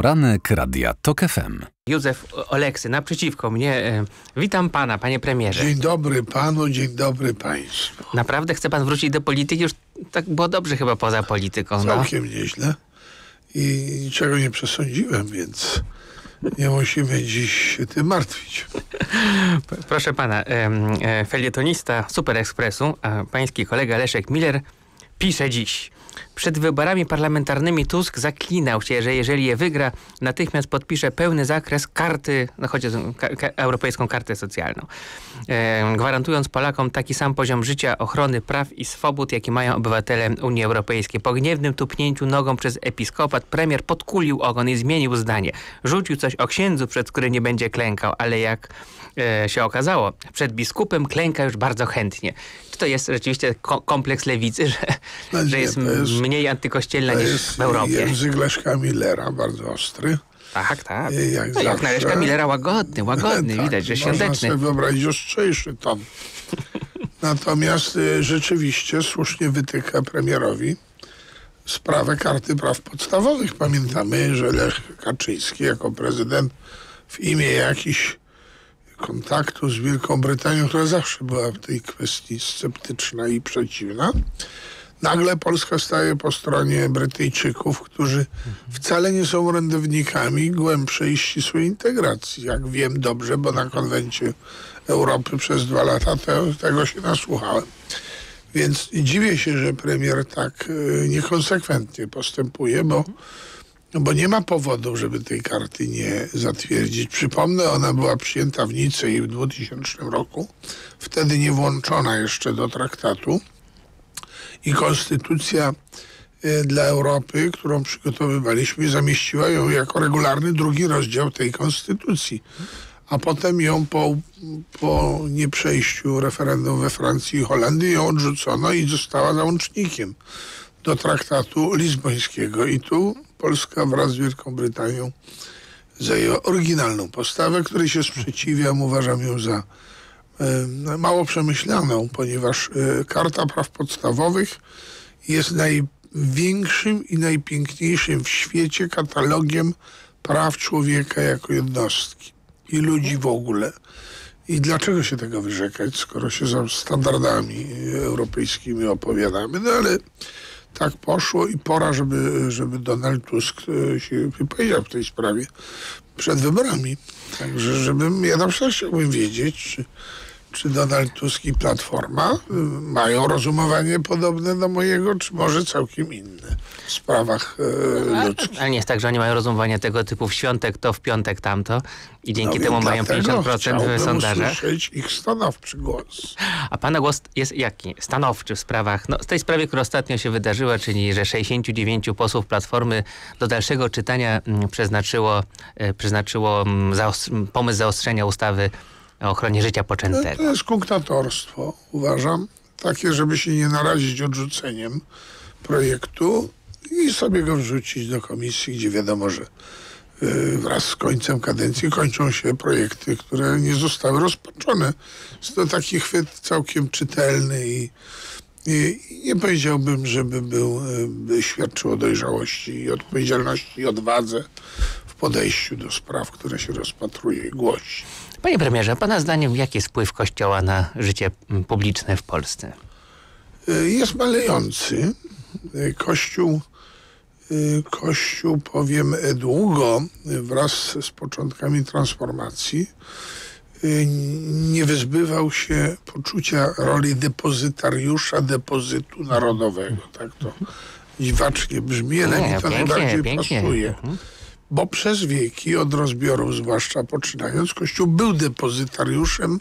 Poranek Radia TOK FM. Józef Oleksy naprzeciwko mnie. E, witam pana, panie premierze. Dzień dobry panu, dzień dobry państwu. Naprawdę chce pan wrócić do polityki? Już tak było dobrze chyba poza polityką. No. Całkiem nieźle. I niczego nie przesądziłem, więc nie musimy dziś się tym martwić. Proszę pana, e, felietonista Super Expressu, a pański kolega Leszek Miller pisze dziś. Przed wyborami parlamentarnymi Tusk zaklinał się, że jeżeli je wygra, natychmiast podpisze pełny zakres karty, no chodzi o europejską kartę socjalną, e, gwarantując Polakom taki sam poziom życia, ochrony praw i swobód, jaki mają obywatele Unii Europejskiej. Po gniewnym tupnięciu nogą przez episkopat premier podkulił ogon i zmienił zdanie. Rzucił coś o księdzu, przed którym nie będzie klękał, ale jak e, się okazało, przed biskupem klęka już bardzo chętnie. To jest rzeczywiście ko kompleks lewicy, że, No że nie, jest, jest- mniej antykościelna niż jest w Europie? język Leszka Millera, bardzo ostry. Tak, tak. Jak no, jak na Leszka Millera łagodny, łagodny, Tak, widać, że Można świąteczny. sobie wyobrazić ostrzejszy ton. Natomiast y, rzeczywiście słusznie wytyka premierowi sprawę karty praw podstawowych. Pamiętamy, że Lech Kaczyński jako prezydent w imię jakichś kontaktu z Wielką Brytanią, która zawsze była w tej kwestii sceptyczna i przeciwna, nagle Polska staje po stronie Brytyjczyków, którzy wcale nie są orędownikami głębszej i ścisłej integracji. Jak wiem dobrze, bo na konwencie Europy przez dwa lata te, tego się nasłuchałem. Więc dziwię się, że premier tak y, niekonsekwentnie postępuje, bo, no bo nie ma powodu, żeby tej karty nie zatwierdzić. Przypomnę, ona była przyjęta w Nicei w 2000 roku, wtedy nie włączona jeszcze do traktatu i konstytucja y, dla Europy, którą przygotowywaliśmy, zamieściła ją jako regularny drugi rozdział tej konstytucji. A potem ją po, po nieprzejściu referendum we Francji i Holandii ją odrzucono i została załącznikiem do traktatu lizbońskiego. I tu Polska wraz z Wielką Brytanią zajęła oryginalną postawę, której się sprzeciwiam, uważam ją za e, mało przemyślaną, ponieważ e, Karta Praw Podstawowych jest największym i najpiękniejszym w świecie katalogiem praw człowieka jako jednostki i ludzi w ogóle. I dlaczego się tego wyrzekać, skoro się za standardami europejskimi opowiadamy? No ale tak poszło i pora, żeby, żeby Donald Tusk e, się wypowiedział w tej sprawie przed wyborami. Także, żebym, ja na przykład chciałbym wiedzieć, czy, czy Donald Tusk i Platforma y, mają rozumowanie podobne do mojego, czy może całkiem inne w sprawach e, ludzkich. Ale nie jest tak, że oni mają rozumowanie tego typu w świątek to, w piątek tamto i dzięki No temu mają dlatego 50% w sondażach. usłyszeć ich stanowczy głos. A pana głos jest jaki? Stanowczy w sprawach, no z tej sprawie, która ostatnio się wydarzyła, czyli że 69 posłów Platformy do dalszego czytania mm, przeznaczyło, e, przeznaczyło mm, zaos- m, pomysł zaostrzenia ustawy ochronie życia poczętego. to jest kunktatorstwo, uważam. Takie, żeby się nie narazić odrzuceniem projektu i sobie go wrzucić do komisji, gdzie wiadomo, że y, wraz z końcem kadencji kończą się projekty, które nie zostały rozpoczone. Jest to taki chwyt całkiem czytelny i, i, nie powiedziałbym, żeby był, by świadczył o dojrzałości i odpowiedzialności i odwadze w podejściu do spraw, które się rozpatruje i głosi. Panie premierze, pana zdaniem jaki jest wpływ Kościoła na życie mm, publiczne w Polsce? Y, jest malejący. Y, Kościół, y, Kościół powiem długo wraz z początkami transformacji nie wyzbywał się poczucia roli depozytariusza depozytu narodowego. Tak to dziwacznie brzmi, ale Nie, mi to pięknie, najbardziej pięknie. pasuje. Mhm. Bo przez wieki, od rozbiorów zwłaszcza poczynając, Kościół był depozytariuszem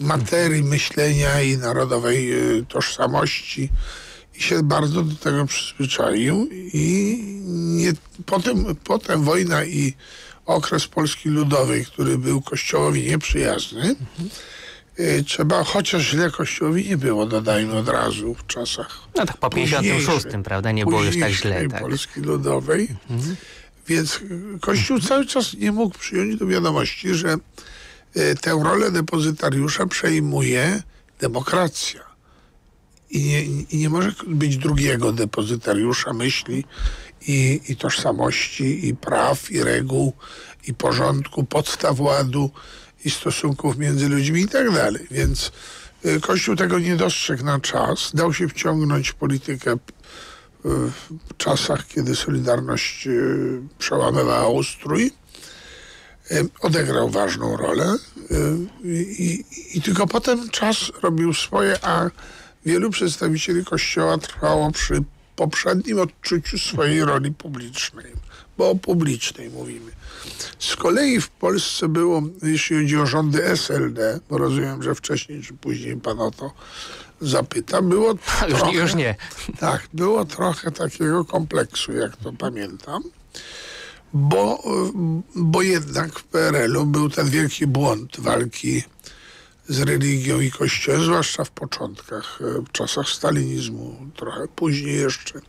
materii myślenia i narodowej y, tożsamości i się bardzo do tego przyzwyczaił i nie, potem, potem wojna i okres Polski Ludowej, który był Kościołowi nieprzyjazny, y, trzeba, chociaż źle Kościołowi nie było, dodajmy od razu w czasach No tak po 56, późniejszej- prawda? Nie było już tak źle. Tak. Polski Ludowej. Więc Kościół cały czas nie mógł przyjąć do wiadomości, że y, tę rolę depozytariusza przejmuje demokracja. i nie, i nie może być drugiego depozytariusza myśli i, i tożsamości, i praw, i reguł, i porządku, podstaw ładu, i stosunków między ludźmi i tak dalej. Więc y, Kościół tego nie dostrzegł na czas. Dał się wciągnąć w politykę w czasach, kiedy Solidarność y, przełamywała ustrój. Odegrał ważną rolę i, i, i tylko potem czas robił swoje, a wielu przedstawicieli Kościoła trwało przy poprzednim odczuciu swojej roli publicznej, bo o publicznej mówimy. Z kolei w Polsce było, jeśli chodzi o rządy SLD, bo rozumiem, że wcześniej czy później pan o to zapyta, było już, trochę, już nie. Tak, było trochę takiego kompleksu, jak to pamiętam, bo, bo jednak w PRL-u był ten wielki błąd walki z religią i kościołem, zwłaszcza w początkach, e, w czasach stalinizmu, trochę później jeszcze.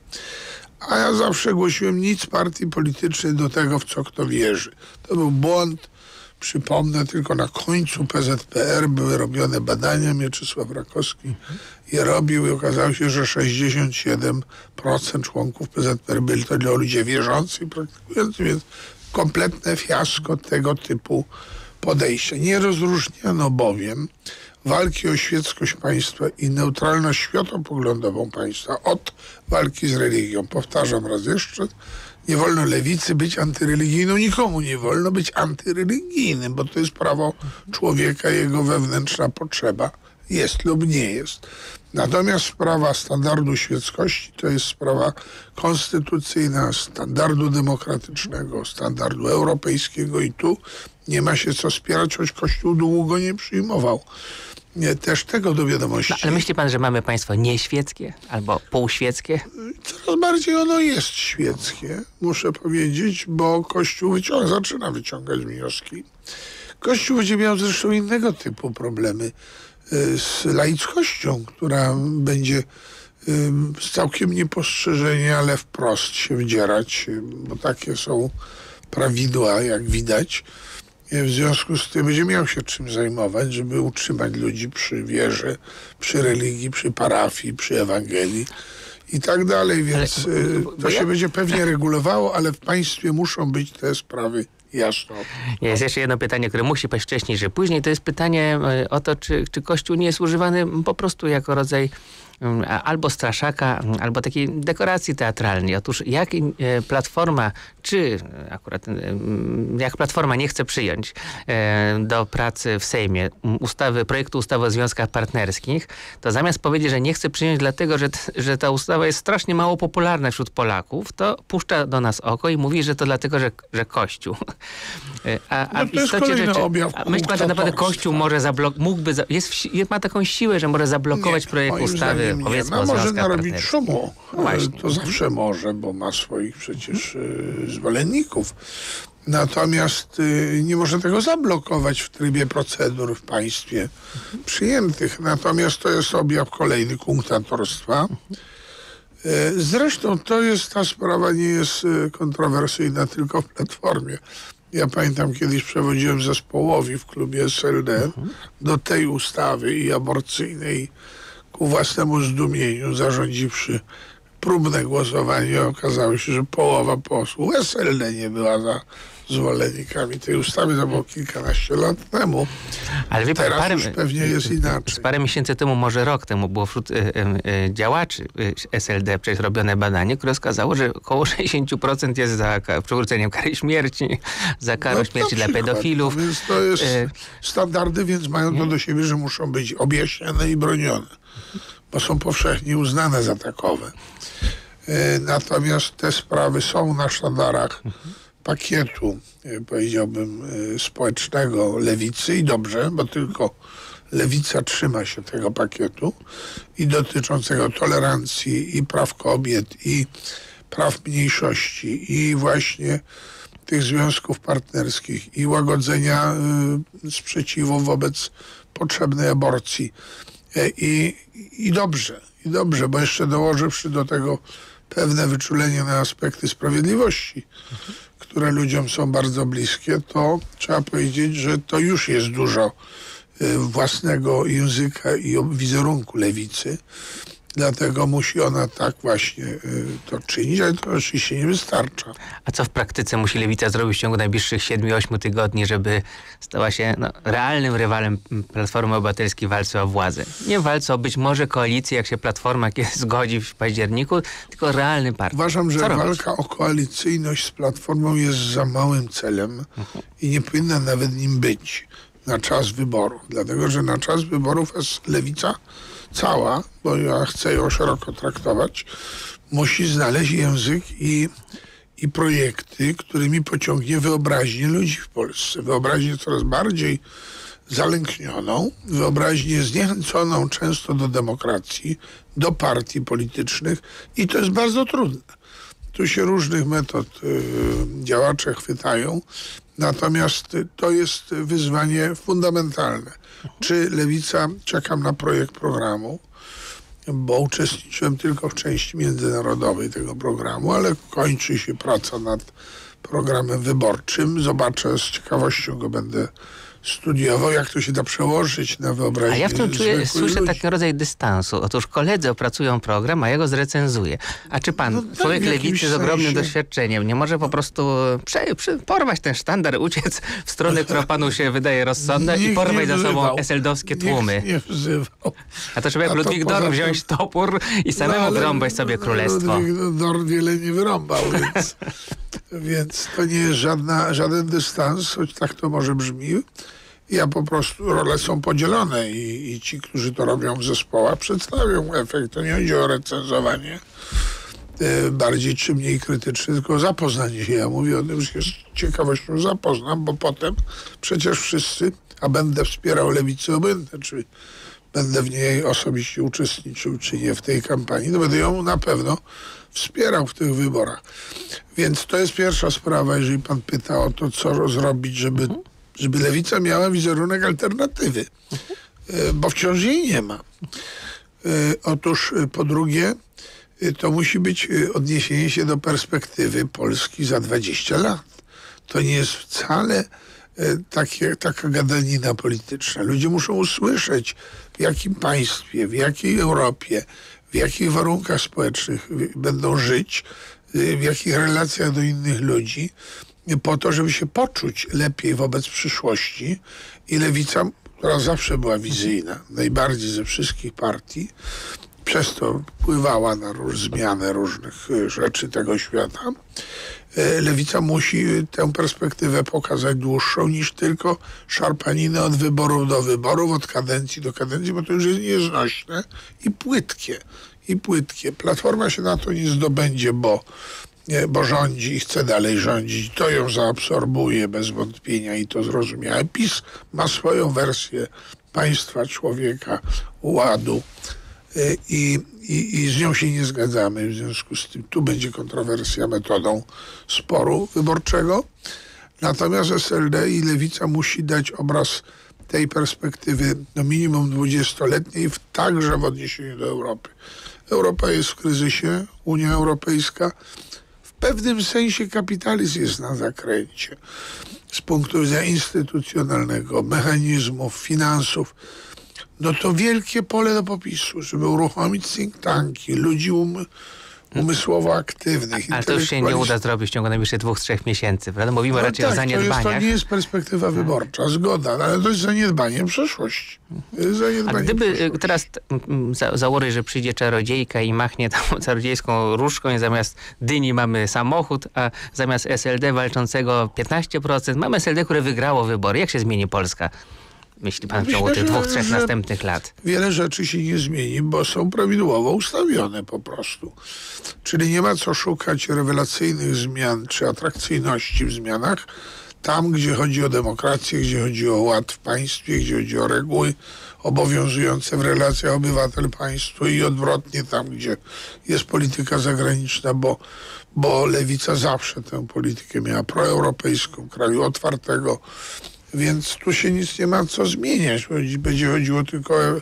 A ja zawsze głosiłem nic partii politycznej do tego, w co kto wierzy. To był błąd. Przypomnę, tylko na końcu PZPR były robione badania. Mieczysław Rakowski je robił i okazało się, że 67% członków PZPR byli to ludzie wierzący i praktykujący, więc kompletne fiasko tego typu podejście. Nie rozróżniano bowiem walki o świeckość państwa i neutralność światopoglądową państwa od walki z religią. Powtarzam raz jeszcze, nie wolno lewicy być antyreligijną, nikomu nie wolno być antyreligijnym, bo to jest prawo człowieka, jego wewnętrzna potrzeba jest lub nie jest. Natomiast sprawa standardu świeckości to jest sprawa konstytucyjna, standardu demokratycznego, standardu europejskiego i tu nie ma się co spierać, choć Kościół długo nie przyjmował nie, też tego do wiadomości. No, ale myśli pan, że mamy państwo nieświeckie albo półświeckie? Coraz bardziej ono jest świeckie, muszę powiedzieć, bo Kościół wyciąga, zaczyna wyciągać wnioski. Kościół będzie miał zresztą innego typu problemy y, z laickością, która będzie z całkiem niepostrzeżenia, ale wprost się wdzierać, bo takie są prawidła, jak widać. W związku z tym będzie miał się czym zajmować, żeby utrzymać ludzi przy wierze, przy religii, przy parafii, przy Ewangelii i tak dalej, więc ale, y, to się będzie pewnie regulowało, ale w państwie muszą być te sprawy Jasno. Jest jeszcze jedno pytanie, które musi paść wcześniej, że później. To jest pytanie y, o to, czy, czy Kościół nie jest używany po prostu jako rodzaj albo straszaka, mm, albo takiej dekoracji teatralnej. Otóż jak e, Platforma, czy akurat mm, jak Platforma nie chce przyjąć e, do pracy w Sejmie ustawy, projektu ustawy o związkach partnerskich, to zamiast powiedzieć, że nie chce przyjąć dlatego, że, że ta ustawa jest strasznie mało popularna wśród Polaków, to puszcza do nas oko i mówi, że to dlatego, że, że Kościół. E, a, a no kolejny rzeczy, a myśli pan, że naprawdę Kościół może zablokować, mógłby, jest, ma taką siłę, że może zablokować nie, projekt ustawy nie powiedzmy no, może narobić szumu. No to zawsze może, bo ma swoich przecież y, zwolenników. Natomiast y, nie może tego zablokować w trybie procedur w państwie przyjętych. Natomiast to jest objaw kolejny kunktatorstwa. Y, zresztą to jest, ta sprawa nie jest kontrowersyjna tylko w Platformie. Ja pamiętam kiedyś przewodziłem zespołowi w klubie SLD do tej ustawy i aborcyjnej ku własnemu zdumieniu zarządziwszy próbne głosowanie, okazało się, że połowa posłów SLD nie była za zwolennikami tej ustawy, to było kilkanaście lat temu. Ale wie Teraz parę, pewnie jest inaczej. Z parę miesięcy temu, może rok temu, było wśród y, y, y, działaczy SLD przecież robione badanie, które wskazało, że około 60% jest za przywróceniem kary śmierci, za karą no, śmierci dla pedofilów. No, więc to jest standardy, więc mają to do siebie, że muszą być objaśnione i bronione, bo są powszechnie uznane za takowe. Natomiast te sprawy są na sztandarach pakietu, e, powiedziałbym, e, społecznego lewicy i dobrze, bo tylko lewica trzyma się tego pakietu i dotyczącego tolerancji i praw kobiet i praw mniejszości i właśnie tych związków partnerskich i łagodzenia y, sprzeciwu wobec potrzebnej aborcji. I, I dobrze, i dobrze, bo jeszcze dołożywszy do tego pewne wyczulenie na aspekty sprawiedliwości, które ludziom są bardzo bliskie, to trzeba powiedzieć, że to już jest dużo y, własnego języka i wizerunku lewicy. Dlatego musi ona tak właśnie y, to czynić, ale to oczywiście nie wystarcza. A co w praktyce musi Lewica zrobić w ciągu najbliższych 7-8 tygodni, żeby stała się no, realnym rywalem Platformy Obywatelskiej w walce o władzę? Nie walce o być może koalicję, jak się Platforma zgodzi w październiku, tylko realny partner. Uważam, że walka o koalicyjność z Platformą jest za małym celem i nie powinna nawet nim być na czas wyborów. Dlatego, że na czas wyborów jest Lewica cała, bo ja chcę ją szeroko traktować, musi znaleźć język i, i projekty, którymi pociągnie wyobraźnię ludzi w Polsce. Wyobraźnię coraz bardziej zalęknioną, wyobraźnię zniechęconą często do demokracji, do partii politycznych i to jest bardzo trudne. Tu się różnych metod y, działacze chwytają, natomiast to jest wyzwanie fundamentalne. Czy Lewica, czekam na projekt programu, bo uczestniczyłem tylko w części międzynarodowej tego programu, ale kończy się praca nad programem wyborczym. Zobaczę, z ciekawością go będę studiował, jak to się da przełożyć na wyobraźnię. A ja w tym czuję, słyszę ludzi. taki rodzaj dystansu. Otóż koledzy opracują program, a ja go zrecenzuję. A czy pan, No tak, człowiek lewicy z ogromnym sensie. doświadczeniem, nie może po prostu prze, prze, porwać ten sztandar, uciec w stronę, która panu się wydaje rozsądna i porwać za sobą eseldowskie tłumy? nie wzywał. A to trzeba jak Ludwik Dorn tym- wziąć topór i samemu No, wyrąbać sobie królestwo. Ludwik Dorn wiele nie wyrąbał, więc, więc to nie jest żadna, żaden dystans, choć tak to może brzmi. Ja po prostu, role są podzielone i, i ci, którzy to robią w zespołach, przedstawią efekt. To nie chodzi o recenzowanie e, bardziej czy mniej krytyczny, tylko zapoznanie się. Ja mówię o tym, że z ciekawością zapoznam, bo potem przecież wszyscy, a będę wspierał lewicę, obojętne czy będę w niej osobiście uczestniczył, czy nie w tej kampanii, to będę ją na pewno wspierał w tych wyborach. Więc to jest pierwsza sprawa, jeżeli pan pyta o to, co zrobić, żeby, żeby lewica miała wizerunek alternatywy, E, bo wciąż jej nie ma. E, Otóż e, po drugie, to musi być odniesienie się do perspektywy Polski za 20 lat. To nie jest wcale takie, taka gadanina polityczna. Ludzie muszą usłyszeć, w jakim państwie, w jakiej Europie, w jakich warunkach społecznych będą żyć, w jakich relacjach do innych ludzi, po to, żeby się poczuć lepiej wobec przyszłości. I lewica, która zawsze była wizyjna, najbardziej ze wszystkich partii, przez to wpływała na róż, zmianę różnych y, rzeczy tego świata. E, Lewica musi y, tę perspektywę pokazać dłuższą niż tylko szarpaninę od wyborów do wyborów, od kadencji do kadencji, bo to już jest nieznośne i płytkie. I płytkie. Platforma się na to nie zdobędzie, bo, bo rządzi i chce dalej rządzić. To ją zaabsorbuje bez wątpienia i to zrozumiałe. PiS ma swoją wersję państwa, człowieka, ładu y, i, i, i z nią się nie zgadzamy. W związku z tym tu będzie kontrowersja metodą sporu wyborczego. Natomiast SLD i Lewica musi dać obraz tej perspektywy no minimum 20-letniej, w- także w odniesieniu do Europy. Europa jest w kryzysie, Unia Europejska pewnym sensie kapitalizm jest na zakręcie. Z punktu widzenia instytucjonalnego, mechanizmów, finansów, no to wielkie pole do popisu, żeby uruchomić think tanki, ludzi um, umysłowo aktywnych. Ale to już się nie uda zrobić w ciągu najbliższych dwóch, trzech miesięcy, prawda? Mówimy No raczej tak, o to, jest, zaniedbaniach. to nie jest perspektywa wyborcza, zgoda, ale to jest zaniedbanie przeszłości. To jest A zaniedbanie gdyby y, przeszłości. teraz t- m, za, założyć, że przyjdzie czarodziejka i machnie tą czarodziejską różdżką i zamiast dyni mamy samochód, a zamiast SLD walczącego 15%, mamy SLD, które wygrało wybory. Jak się zmieni Polska? Myśli pan w Myślę, ciągu tych dwóch, trzech że- następnych lat? Wiele rzeczy się nie zmieni, bo są prawidłowo ustawione po prostu. Czyli nie ma co szukać rewelacyjnych zmian czy atrakcyjności w zmianach tam, gdzie chodzi o demokrację, gdzie chodzi o ład w państwie, gdzie chodzi o reguły obowiązujące w relacjach obywatel-państwo i odwrotnie tam, gdzie jest polityka zagraniczna, bo, bo lewica zawsze tę politykę miała proeuropejską, kraju otwartego, więc tu się nic nie ma co zmieniać. Będzie chodziło tylko o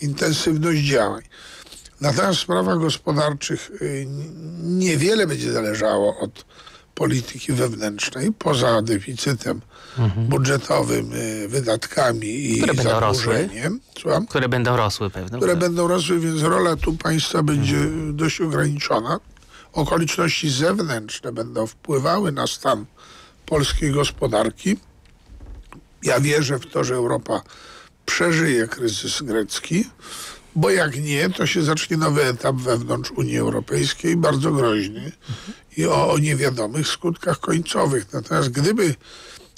intensywność działań. Natomiast w sprawach gospodarczych y, niewiele będzie zależało od polityki wewnętrznej, poza deficytem budżetowym, y, wydatkami i Mhm. Które będą rosły. zadłużeniem, Które będą rosły pewno. które będą rosły, więc rola tu państwa będzie dość ograniczona. Okoliczności zewnętrzne będą wpływały na stan polskiej gospodarki. Ja wierzę w to, że Europa przeżyje kryzys grecki, bo jak nie, to się zacznie nowy etap wewnątrz Unii Europejskiej, bardzo groźny i o, o niewiadomych skutkach końcowych. Natomiast gdyby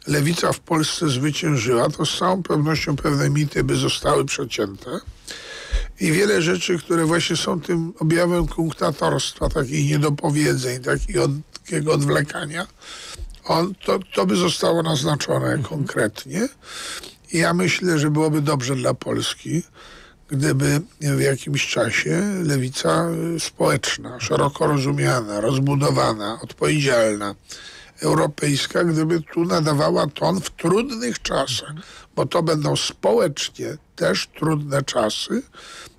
lewica w Polsce zwyciężyła, to z całą pewnością pewne mity by zostały przecięte. I wiele rzeczy, które właśnie są tym objawem kunktatorstwa, takich niedopowiedzeń, takiego od, takiego odwlekania, on, to, to by zostało naznaczone konkretnie. I ja myślę, że byłoby dobrze dla Polski, gdyby w jakimś czasie lewica y, społeczna, szeroko rozumiana, rozbudowana, odpowiedzialna, europejska, gdyby tu nadawała ton w trudnych czasach, bo to będą społecznie też trudne czasy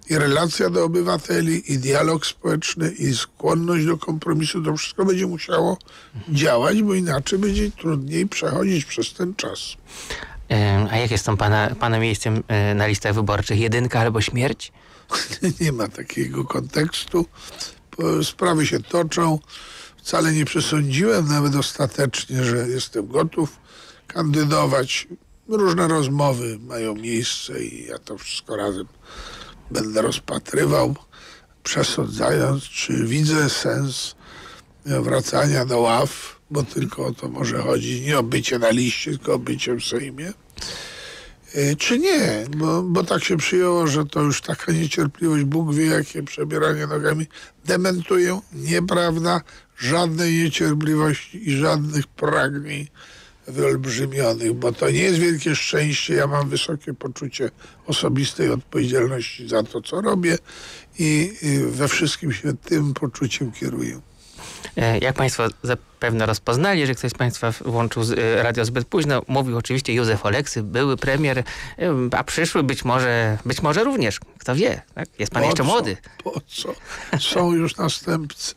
i relacja do obywateli, i dialog społeczny, i skłonność do kompromisu, to wszystko będzie musiało działać, bo inaczej będzie trudniej przechodzić przez ten czas. A jakie są pana, pana miejscem e, na listach wyborczych? Jedynka albo śmierć? nie ma takiego kontekstu. Sprawy się toczą. Wcale nie przesądziłem nawet ostatecznie, że jestem gotów kandydować. Różne rozmowy mają miejsce i ja to wszystko razem będę rozpatrywał, przesądzając, czy widzę sens wracania do ław, bo tylko o to może chodzić, nie o bycie na liście, tylko o bycie w Sejmie. Y, Czy nie? Bo, bo tak się przyjęło, że to już taka niecierpliwość, Bóg wie jakie przebieranie nogami. Dementuję, nieprawda, żadnej niecierpliwości i żadnych pragnień wyolbrzymionych, bo to nie jest wielkie szczęście. Ja mam wysokie poczucie osobistej odpowiedzialności za to, co robię i we wszystkim się tym poczuciem kieruję. E, Jak Państwo zapewne rozpoznali, że ktoś z Państwa włączył e, radio zbyt późno, mówił oczywiście Józef Oleksy, były premier, em, a przyszły być może, być może również, kto wie, tak? jest Pan Po jeszcze co? młody. Po co? Są już następcy.